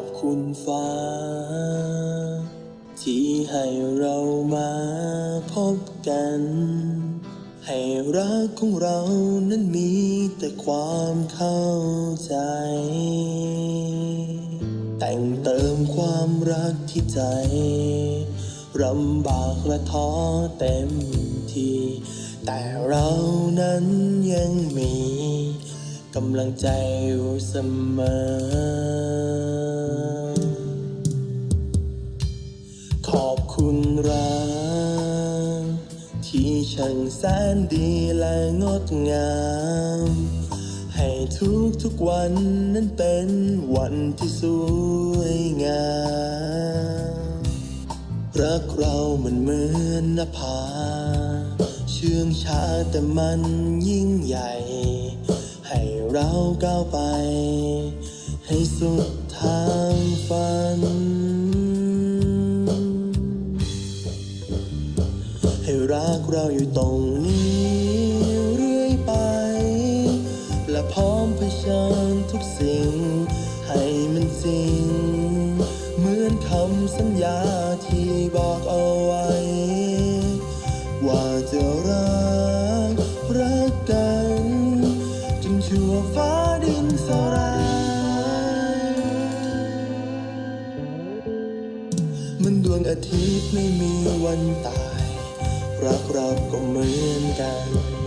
อบคุณฟ้า ที่ให้เรามาพบกัน ให้รักของเรานั้นมีแต่ความเข้าใจ แต่งเติมความรักที่ใจลำบากและท้อเต็มที แต่เรานั้นยังมีกำลังใจอยู่เสมอ รักที่ช่างแสนดีและงดงาม ให้ทุกทุกวันนั้นเป็นวันที่สวยงามรักเรามันเหมือนนภาเชื่องช้าแต่มันยิ่งใหญ่ ให้เราก้าวไป ให้สุดทางฝัน รักเราอยู่ตรงนี้เรื่อยไป และพร้อมเผชิญทุกสิ่ง ให้มันจริง เหมือนคำสัญญาที่บอกเอาไว้ ว่าจะรักรักกัน จนชั่วฟ้าดินสลายมันดวงอาทิตย์ไม่มีวันตาย รักเราก็เหมือนกัน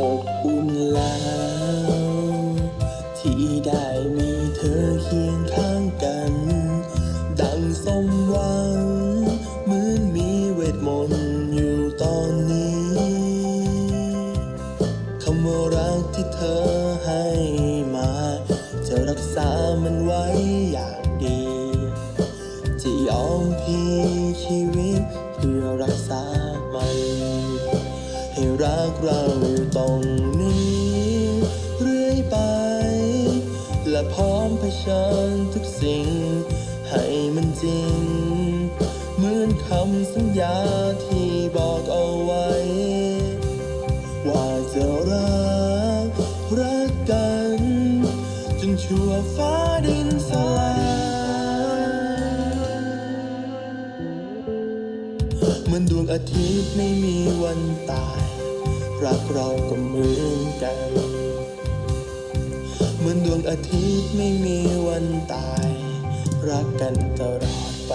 อบอุ่นแล้วที่ได้มีเธอเคียงข้างกัน ดังสมหวังเหมือนมีเวทมนต์อยู่ตอนนี้คำว่ารักที่เธอให้มา จะรักษามันไว้อย่างดีจะยอมพีชีวิตเพื่อรักษา รักเราอยู่ตรงนี้เรื่อยไป และพร้อมเผชิญทุกสิ่ง ให้มันจริง เหมือนคำสัญญาที่บอกเอาไว้ ว่าจะรัก รักกัน จนชั่วฟ้าดินสลายเหมือนดวงอาทิตย์ไม่มีวันตาย รักเราก็เหมือนกัน เหมือนดวงอาทิตย์ไม่มีวันตาย รักกันตลอดไป